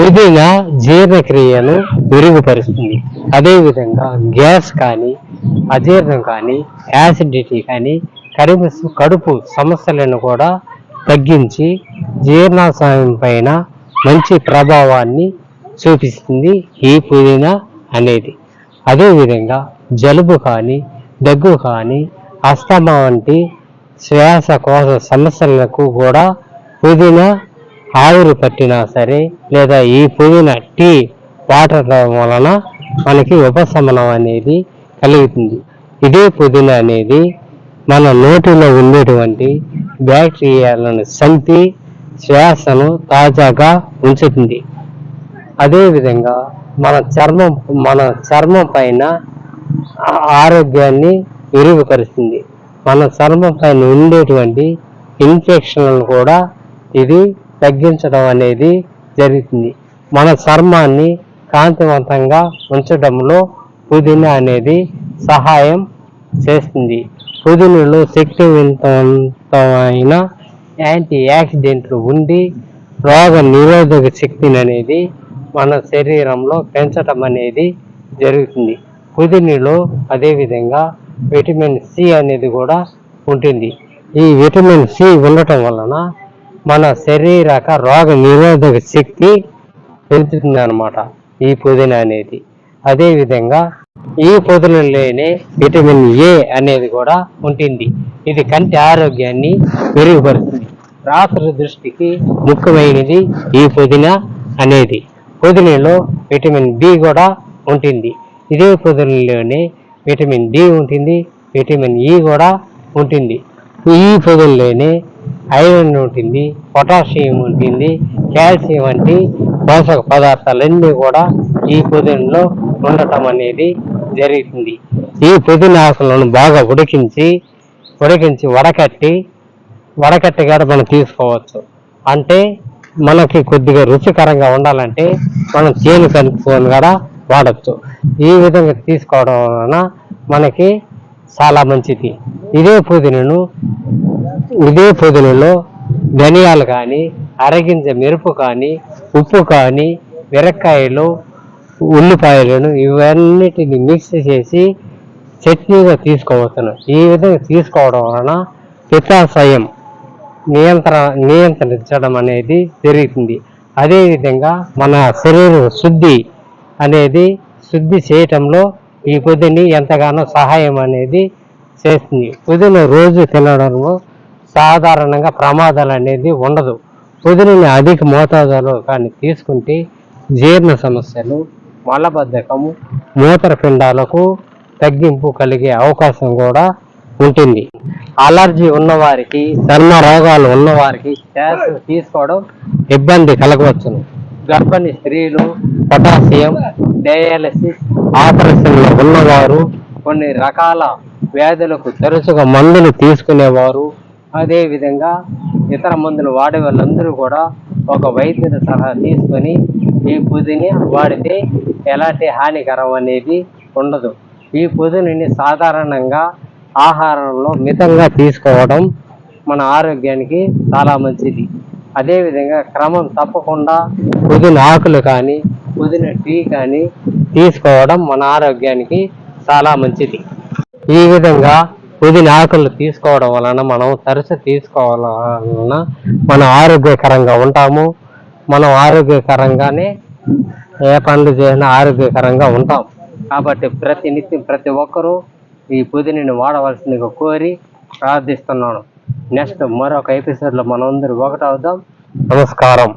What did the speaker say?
పుదీనా జీర్ణక్రియను మెరుగుపరుస్తుంది. అదేవిధంగా గ్యాస్ కానీ అజీర్ణం కానీ యాసిడిటీ కానీ కడుపు కడుపు సమస్యలను కూడా తగ్గించి జీర్ణాశయం పైన మంచి ప్రభావాన్ని చూపిస్తుంది ఈ పుదీనా అనేది. అదేవిధంగా జలుబు కానీ దగ్గు కానీ అస్తమా వంటి శ్వాసకోశ సమస్యలకు కూడా పుదీనా ఆవిరి పట్టినా సరే లేదా ఈ పుదీనా టీ వాటర్ వలన మనకి ఉపశమనం అనేది కలుగుతుంది. ఇదే పుదీనా అనేది మన నోటిలో ఉండేటువంటి బ్యాక్టీరియాలను చంపి శ్వాసను తాజాగా ఉంచుతుంది. అదేవిధంగా మన చర్మం మన చర్మం పైన ఆరోగ్యాన్ని మెరుగుపరుస్తుంది. మన చర్మం పైన ఉండేటువంటి ఇన్ఫెక్షన్లను కూడా ఇది తగ్గించడం అనేది జరుగుతుంది. మన చర్మాన్ని కాంతివంతంగా ఉంచడంలో పుదీనా అనేది సహాయం చేస్తుంది. పుదీనాలో శక్తివంతమైన యాంటీ యాక్సిడెంట్లు ఉండి రోగ నిరోధక శక్తిని అనేది మన శరీరంలో పెంచడం అనేది జరుగుతుంది. పుదీనలో అదేవిధంగా విటమిన్ సి అనేది కూడా ఉంటుంది. ఈ విటమిన్ సి ఉండటం వలన మన శరీరక రోగ నిరోధక శక్తి పెంచుతుంది అనమాట ఈ పుదీనా అనేది. అదేవిధంగా ఈ పొదలలోనే విటమిన్ ఏ అనేది కూడా ఉంటుంది. ఇది కంటి ఆరోగ్యాన్ని మెరుగుపరుస్తుంది. రాత్రి దృష్టికి ముఖ్యమైనది ఈ పుదీనా అనేది. పుదీనాలో విటమిన్ బి కూడా ఉంటుంది. ఇదే పొదలలోనే విటమిన్ డి ఉంటుంది. విటమిన్ ఈ కూడా ఉంటుంది. ఈ పొదల్లోనే ఐరన్ ఉంటుంది పొటాషియం ఉంటుంది కాల్షియం వంటి పోషక పదార్థాలన్నీ కూడా ఈ పుదీనలో ఉండటం అనేది జరుగుతుంది. ఈ పుదీనా బాగా ఉడికించి ఉడికించి వడకట్టి వడకట్టి కూడా మనం తీసుకోవచ్చు. అంటే మనకి కొద్దిగా రుచికరంగా ఉండాలంటే మనం చేను కలుపుకొని కూడా వాడచ్చు. ఈ విధంగా తీసుకోవడం వలన మనకి చాలా మంచిది. ఇదే పుదీనను ఇదే పొదులలో ధనియాలు కానీ అరగింజ మెరుపు కానీ ఉప్పు కానీ మిరక్కాయలు ఉల్లిపాయలను ఇవన్నిటిని మిక్స్ చేసి చట్నీగా తీసుకోవచ్చును. ఈ విధంగా తీసుకోవడం వలన పిత్తాశయం నియంత్రణ నియంత్రించడం అనేది జరుగుతుంది అదేవిధంగా మన శరీర శుద్ధి అనేది శుద్ధి చేయటంలో ఈ పొద్దుని ఎంతగానో సహాయం అనేది చేస్తుంది. పొద్దున రోజు తినడంలో సాధారణంగా ప్రమాదాలు అనేది ఉండదు. పుదీనని అధిక మోతాదులో కానీ తీసుకుంటే జీర్ణ సమస్యలు మలబద్ధకము మూత్రపిండాలకు తగ్గింపు కలిగే అవకాశం కూడా ఉంటుంది. అలర్జీ ఉన్నవారికి చర్మ రోగాలు ఉన్నవారికి శ్వాస తీసుకోవడం ఇబ్బంది కలగవచ్చును. గర్భిణీ స్త్రీలు పొటాషియం డయాలసిస్ ఆపరేషన్లు ఉన్నవారు కొన్ని రకాల వ్యాధులకు తరచుగా మందులు తీసుకునేవారు. అదేవిధంగా ఇతర మందులు వాడే వాళ్ళందరూ కూడా ఒక వైద్యుల సలహా తీసుకొని ఈ పుదిని వాడితే ఎలాంటి హానికరం అనేది ఉండదు. ఈ పుదిని సాధారణంగా ఆహారంలో మితంగా తీసుకోవడం మన ఆరోగ్యానికి చాలా మంచిది. అదేవిధంగా క్రమం తప్పకుండా పుదిన ఆకులు కానీ పుదిన టీ కానీ తీసుకోవడం మన ఆరోగ్యానికి చాలా మంచిది. ఈ విధంగా పుదీనా ఆకులు తీసుకోవడం వలన మనం తరచు తీసుకోవడం వలన మనం ఆరోగ్యకరంగా ఉంటాము. మనం ఆరోగ్యకరంగానే ఏ పనులు చేసినా ఆరోగ్యకరంగా ఉంటాం. కాబట్టి ప్రతి నిత్యం ప్రతి ఒక్కరూ ఈ పుదీనని వాడవలసిందిగా కోరి ప్రార్థిస్తున్నాను. నెక్స్ట్ మరొక ఎపిసోడ్లో మనందరూ ఒకటవుదాం. నమస్కారం.